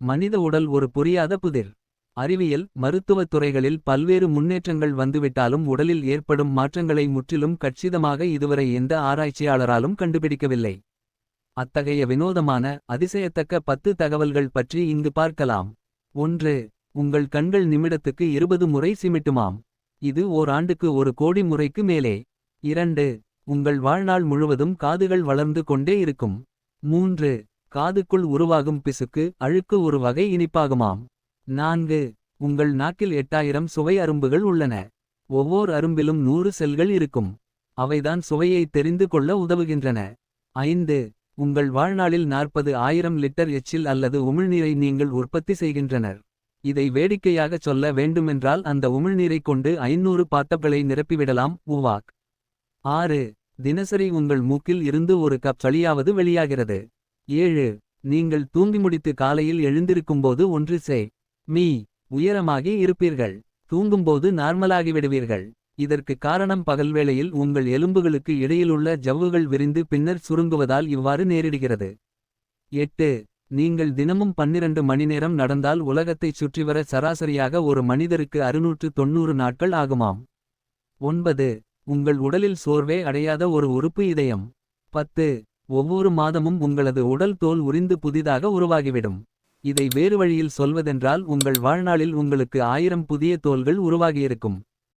மனித உடல் ஒரு புரியாத புதிர். அறிவியல் மருத்துவத் துறைகளில் பல்வேறு முன்னேற்றங்கள் வந்துவிட்டாலும் உடலில் ஏற்படும் மாற்றங்களை முற்றிலும் கட்சிதமாக இதுவரை எந்த ஆராய்ச்சியாளராலும் கண்டுபிடிக்கவில்லை. அத்தகைய வினோதமான அதிசயத்தக்க பத்து தகவல்கள் பற்றி இங்கு பார்க்கலாம். ஒன்று உங்கள் கண்கள் நிமிடத்துக்கு இருபது முறை சிமிட்டுமாம். இது ஓர் ஆண்டுக்கு ஒரு கோடி முறைக்கு மேலே. இரண்டு உங்கள் வாழ்நாள் முழுவதும் காதுகள் வளர்ந்து கொண்டே இருக்கும். மூன்று காதுக்குள் உருவாகும் பிசுக்கு அழுக்கு ஒரு வகை இனிப்பாகுமாம். நான்கு உங்கள் நாக்கில் எட்டாயிரம் சுவை அரும்புகள் உள்ளன. ஒவ்வொரு அரும்பிலும் நூறு செல்கள் இருக்கும். அவைதான் சுவையை தெரிந்து கொள்ள உதவுகின்றன. ஐந்து உங்கள் வாழ்நாளில் நாற்பது ஆயிரம் லிட்டர் எச்சில் அல்லது உமிழ்நீரை நீங்கள் உற்பத்தி செய்கின்றனர். இதை வேடிக்கையாகச் சொல்ல வேண்டுமென்றால் அந்த உமிழ்நீரைக் கொண்டு ஐநூறு பாத்தப்களை நிரப்பிவிடலாம். உவாக். ஆறு தினசரி உங்கள் மூக்கில் இருந்து ஒரு கப் சளியாவது வெளியாகிறது. ஏழு. நீங்கள் தூங்கி முடித்து காலையில் எழுந்திருக்கும்போது ஒன்று சே. மீ. உயரமாகி இருப்பீர்கள். தூங்கும்போது நார்மலாகிவிடுவீர்கள் இதற்கு காரணம் பகல் வேளையில் உங்கள் எலும்புகளுக்கு இடையிலுள்ள ஜவ்வுகள் விரிந்து பின்னர் சுருங்குவதால் இவ்வாறு நேரிடுகிறது. எட்டு. நீங்கள் தினமும் பன்னிரண்டு மணி நேரம் நடந்தால் உலகத்தைச் சுற்றிவர சராசரியாக ஒரு மனிதருக்கு அறுநூற்று தொண்ணூறு நாட்கள் ஆகுமாம். ஒன்பது. உங்கள் உடலில் சோர்வே அடையாத ஒரு உறுப்பு இதயம். பத்து. ஒவ்வொரு மாதமும் உங்களது உடல் தோல் உறிந்து புதிதாக உருவாகிவிடும். இதை வேறு வழியில் சொல்வதென்றால் உங்கள் வாழ்நாளில் உங்களுக்கு ஆயிரம் புதிய தோல்கள் உருவாகியிருக்கும்.